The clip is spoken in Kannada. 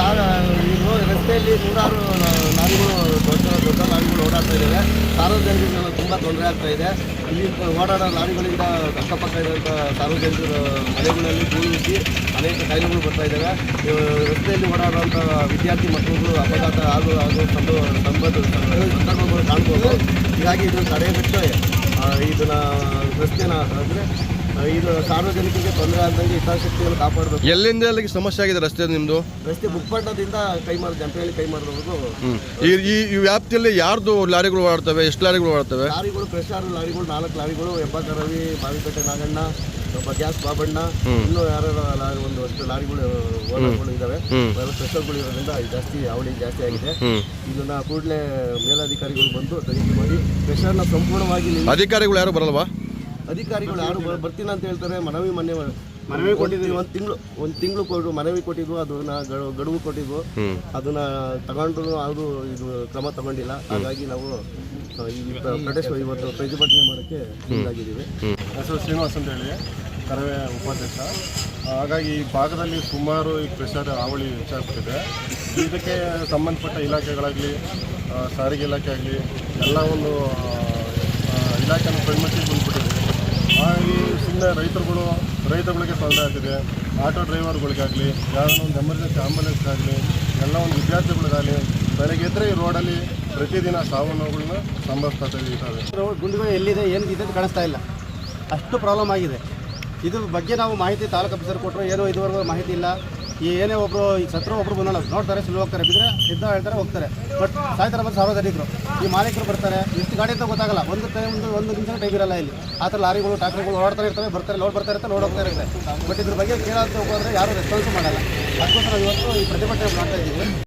ರಸ್ತೆಯಲ್ಲಿ ನೂರಾರು ಲಾರಿಗಳು ದೊಡ್ಡ ದೊಡ್ಡ ಲಾರಿಗಳು ಓಡಾಡ್ತಾ ಇದ್ದಾವೆ ಸಾರ್ವಜನಿಕರಿಗೆಲ್ಲ ತುಂಬ ತೊಂದರೆ ಆಗ್ತಾ ಇದೆ. ಇಲ್ಲಿ ಓಡಾಡೋ ಲಾರಿಗಳಿಂದ ಅಕ್ಕಪಕ್ಕ ಇರುವಂಥ ಸಾರ್ವಜನಿಕರ ಮನೆಗಳಲ್ಲಿ ಬೀಳಿಸಿ ಅನೇಕ ಕಾಯಿಲೆಗಳು ಬರ್ತಾ ಇದ್ದಾವೆ ರಸ್ತೆಯಲ್ಲಿ ಓಡಾಡುವಂಥ ವಿದ್ಯಾರ್ಥಿ ಮಕ್ಕಳುಗಳು ಅಪಘಾತ ಆಗೋ ಆಗೋ ಸಂಬಂಧ ಸಂದರ್ಭಗಳು ಕಾಣ್ಬೋದು. ಹೀಗಾಗಿ ಇದನ್ನು ಇದನ್ನು ಇದನ್ನ ರಸ್ತೆನ ಅಂದರೆ ಇದು ಸಾರ್ವಜನಿಕರಿಗೆ ತೊಂದರೆ ಆದಂಗೆ ಹಿತಾಸಕ್ತಿಯನ್ನು ಕಾಪಾಡಬೇಕು. ಎಲ್ಲಿಂದ ಎಲ್ಲಿಗೆ ಸಮಸ್ಯೆ ಆಗಿದೆ ರಸ್ತೆ ನಿಮ್ಮದು ರಸ್ತೆ ಬುಕ್ಪಟ್ಟದಿಂದ ಕೈ ಮಾಡಿ ಜಂಪೇಳಿ ಕೈ ಮಾಡಿದವರು ಈ ಈ ಈ ವ್ಯಾಪ್ತಿಯಲ್ಲಿ ಯಾರ್ದು ಲಾರಿಗಳು ಓಡಾಡ್ತವೆ? ಎಷ್ಟು ಲಾರಿಗಳು ಓಡಾಡ್ತವೆ? ಲಾರಿಗಳು ಪ್ರೆಷರ್ ಲಾರಿಗಳು ನಾಲ್ಕು ಲಾರಿಗಳು ಹೆಬ್ಬಾಕ ರವಿ ಬಾವಿಪೇಟೆ ನಾಗಣ್ಣ ಒಬ್ಬ ಗ್ಯಾಸ್ ಬಾಬಣ್ಣ ಇನ್ನೂ ಯಾರು ಲಾರಿ ಒಂದು ಅಷ್ಟು ಲಾರಿಗಳು ಓಡಾಡ್ಗಳು ಇದಾವೆ. ಪ್ರೆಷರ್ಗಳು ಇರೋದ್ರಿಂದ ಜಾಸ್ತಿ ಅವಳಿ ಜಾಸ್ತಿ ಆಗಿದೆ. ಇದನ್ನ ಕೂಡಲೇ ಮೇಲಾಧಿಕಾರಿಗಳು ಬಂದು ತನಿಖೆ ಮಾಡಿ ಪ್ರೆಷರ್ನ ಸಂಪೂರ್ಣವಾಗಿ ಅಧಿಕಾರಿಗಳು ಯಾರು ಬರಲ್ವಾ? ಅಧಿಕಾರಿಗಳು ಯಾರು ಬ- ಬರ್ತೀನಿ ಅಂತ ಹೇಳ್ತಾರೆ ಮನವಿ ಮನೆ ಮನವಿ ಕೊಟ್ಟಿದ್ವಿ ಒಂದು ತಿಂಗಳು ಒಂದು ತಿಂಗಳು ಕೊಟ್ಟು ಮನವಿ ಕೊಟ್ಟಿದ್ವು ಅದನ್ನ ಗಡು- ಗಡುವು ಕೊಟ್ಟಿದ್ವು ಅದನ್ನ ತಗೊಂಡ್ರು ಅವರು ಇದು ಕ್ರಮ ತಗೊಂಡಿಲ್ಲ. ಹಾಗಾಗಿ ನಾವು ಈ ಪ್ರ- ಪ್ರದೇಶ ಇವತ್ತು ಪ್ರತಿಭಟನೆ ಮಾಡೋಕ್ಕೆ ಮುಂದಾಗಿದ್ದೀವಿ. ಹೆಸರು ಶ್ರೀನಿವಾಸ್ ಅಂತ ಹೇಳಿ ಕರವೇ ಉಪಾಧ್ಯಕ್ಷ. ಹಾಗಾಗಿ ಈ ಭಾಗದಲ್ಲಿ ಸುಮಾರು ಈ ಪ್ರೆಷರ್ ಹಾವಳಿ ಹೆಚ್ಚಾಗ್ಬಿಟ್ಟಿದೆ. ಇದಕ್ಕೆ ಸಂಬಂಧಪಟ್ಟ ಇಲಾಖೆಗಳಾಗಲಿ ಸಾರಿಗೆ ಇಲಾಖೆ ಆಗಲಿ ಎಲ್ಲ ಒಂದು ಇಲಾಖೆನ ಕಣ್ಮಟ್ಟಿಗೆ ಬಂದ್ಬಿಟ್ಟಿದೆ. ಸುಮ್ಮನೆ ರೈತರುಗಳು ರೈತರುಗಳಿಗೆ ತೊಂದರೆ ಆಗ್ತಿದೆ. ಆಟೋ ಡ್ರೈವರ್ಗಳಿಗಾಗಲಿ ಯಾರೋ ಒಂದು ಎಮರ್ಜೆನ್ಸಿ ಆಂಬುಲೆನ್ಸ್ಗಾಗಲಿ ಎಲ್ಲ ಒಂದು ವಿದ್ಯಾರ್ಥಿಗಳಿಗಾಗಲಿ, ಬೆಳಗ್ಗೆ ಎದ್ದರೆ ಈ ರೋಡಲ್ಲಿ ಪ್ರತಿದಿನ ಸಾವು ನೋವುಗಳನ್ನ ಸಂಭವಿಸ್ತಾ ಇದ್ದಾವೆ ಎಲ್ಲಿದೆ ಏನು ಇದೆ ಅಂತ ಕಾಣಿಸ್ತಾ ಇಲ್ಲ. ಅಷ್ಟು ಪ್ರಾಬ್ಲಮ್ ಆಗಿದೆ. ಇದ್ರ ಬಗ್ಗೆ ನಾವು ಮಾಹಿತಿ ತಾಲೂಕು ಆಫೀಸರ್ ಕೊಟ್ಟರು, ಏನೋ ಇದುವರೆಗೂ ಮಾಹಿತಿ ಇಲ್ಲ. ಈ ಏನೇ ಒಬ್ಬರು ಈ ಸತ್ರ ಒಬ್ರು ಬಂದಲ್ಲ, ನೋಡ್ತಾರೆ, ಸುಳ್ಳು ಹೋಗ್ತಾರೆ ಬಿದ್ದರೆ ಇದ್ದ ಹೇಳ್ತಾರೆ, ಹೋಗ್ತಾರೆ. ಬಟ್ ಸಾಯ್ತಾರೆ ಬಂದು ಸಾರ್ವಜನಿಕರು ಈ ಮಾಲೀಕರು ಬರ್ತಾರೆ ಎಷ್ಟು ಗಾಡಿ ಅಂತ ಗೊತ್ತಾಗಲ್ಲ. ಒಂದು ಟೈಮ್ ಒಂದು ಒಂದು ನಿಮಿಷ ಟೈಮ್ ಇರಲ್ಲ ಇಲ್ಲಿ. ಆ ಥರ ಲಾರಿಗಳು ಟ್ರಾಕ್ಟರ್ಗಳು ಓಡಾಡ್ತಾ ಇರ್ತವೆ, ಬರ್ತಾರೆ, ಲೋಡ್ ಬರ್ತಾ ಇರ್ತಾರೆ ಲೋಡ್ ಹೋಗ್ತಾ ಇರುತ್ತೆ. ಬಟ್ ಇದ್ರ ಬಗ್ಗೆ ಕೇಳೋದು ಹೋಗೋದ್ರೆ ಯಾರು ರೆಸ್ಪಾನ್ಸ್ ಮಾಡಲ್ಲ. ಅದಕ್ಕೋಸ್ಕರ ಇವತ್ತು ಈ ಪ್ರತಿಭಟನೆ ಮಾಡ್ತಾ ಇದ್ದೀವಿ.